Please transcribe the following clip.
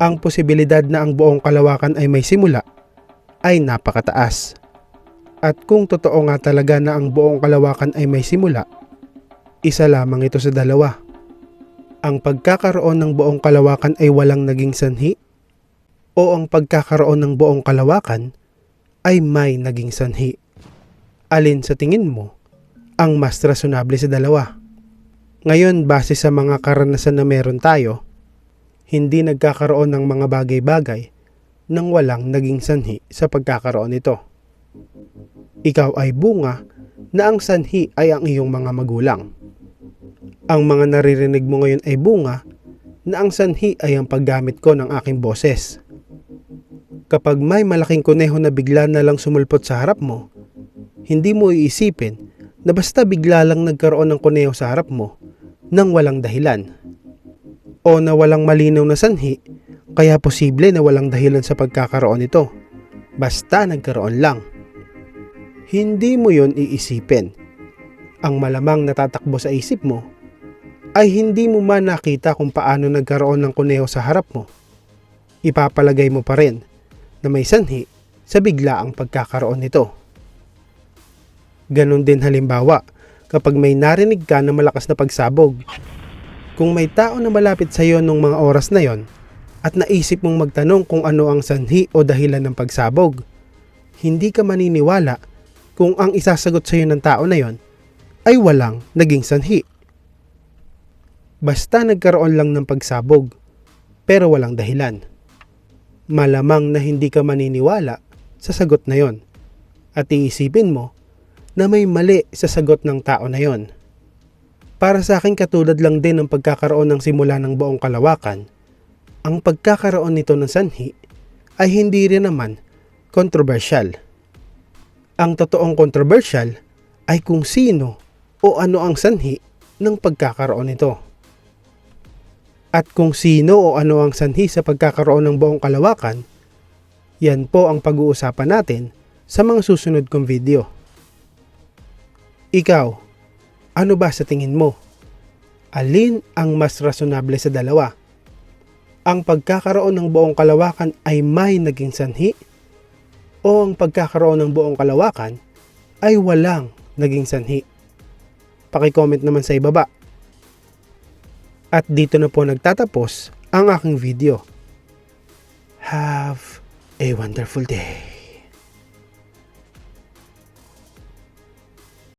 ang posibilidad na ang buong kalawakan ay may simula ay napakataas. At kung totoo nga talaga na ang buong kalawakan ay may simula, isa lamang ito sa dalawa. Ang pagkakaroon ng buong kalawakan ay walang naging sanhi o ang pagkakaroon ng buong kalawakan ay may naging sanhi. Alin sa tingin mo ang mas rasyonable sa dalawa? Ngayon, base sa mga karanasan na meron tayo, hindi nagkakaroon ng mga bagay-bagay nang walang naging sanhi sa pagkakaroon nito. Ikaw ay bunga na ang sanhi ay ang iyong mga magulang. Ang mga naririnig mo ngayon ay bunga na ang sanhi ay ang paggamit ko ng aking boses. Kapag may malaking kuneho na bigla na lang sumulpot sa harap mo, hindi mo iisipin na basta bigla lang nagkaroon ng kuneho sa harap mo nang walang dahilan. O na walang malinaw na sanhi, kaya posible na walang dahilan sa pagkakaroon nito. Basta nagkaroon lang. Hindi mo yon iisipin. Ang malamang natatakbo sa isip mo ay hindi mo man nakita kung paano nagkaroon ng kuneho sa harap mo. Ipapalagay mo pa rin na may sanhi sa biglaang pagkakaroon nito. Ganon din halimbawa kapag may narinig ka na malakas na pagsabog. Kung may tao na malapit sa iyo nung mga oras na yon at naisip mong magtanong kung ano ang sanhi o dahilan ng pagsabog, hindi ka maniniwala kung ang isasagot sa iyo ng tao na yon ay walang naging sanhi. Basta nagkaroon lang ng pagsabog, pero walang dahilan. Malamang na hindi ka maniniwala sa sagot na yon at iisipin mo na may mali sa sagot ng tao na yon. Para sa akin katulad lang din ng pagkakaroon ng simula ng buong kalawakan, ang pagkakaroon nito ng sanhi ay hindi rin naman kontrobersyal. Ang totoong kontrobersyal ay kung sino o ano ang sanhi ng pagkakaroon nito. At kung sino o ano ang sanhi sa pagkakaroon ng buong kalawakan, yan po ang pag-uusapan natin sa mga susunod kong video. Ikaw, ano ba sa tingin mo? Alin ang mas rasyonable sa dalawa? Ang pagkakaroon ng buong kalawakan ay may naging sanhi? O ang pagkakaroon ng buong kalawakan ay walang naging sanhi? Pakicomment naman sa ibaba. At dito na po nagtatapos ang aking video. Have a wonderful day.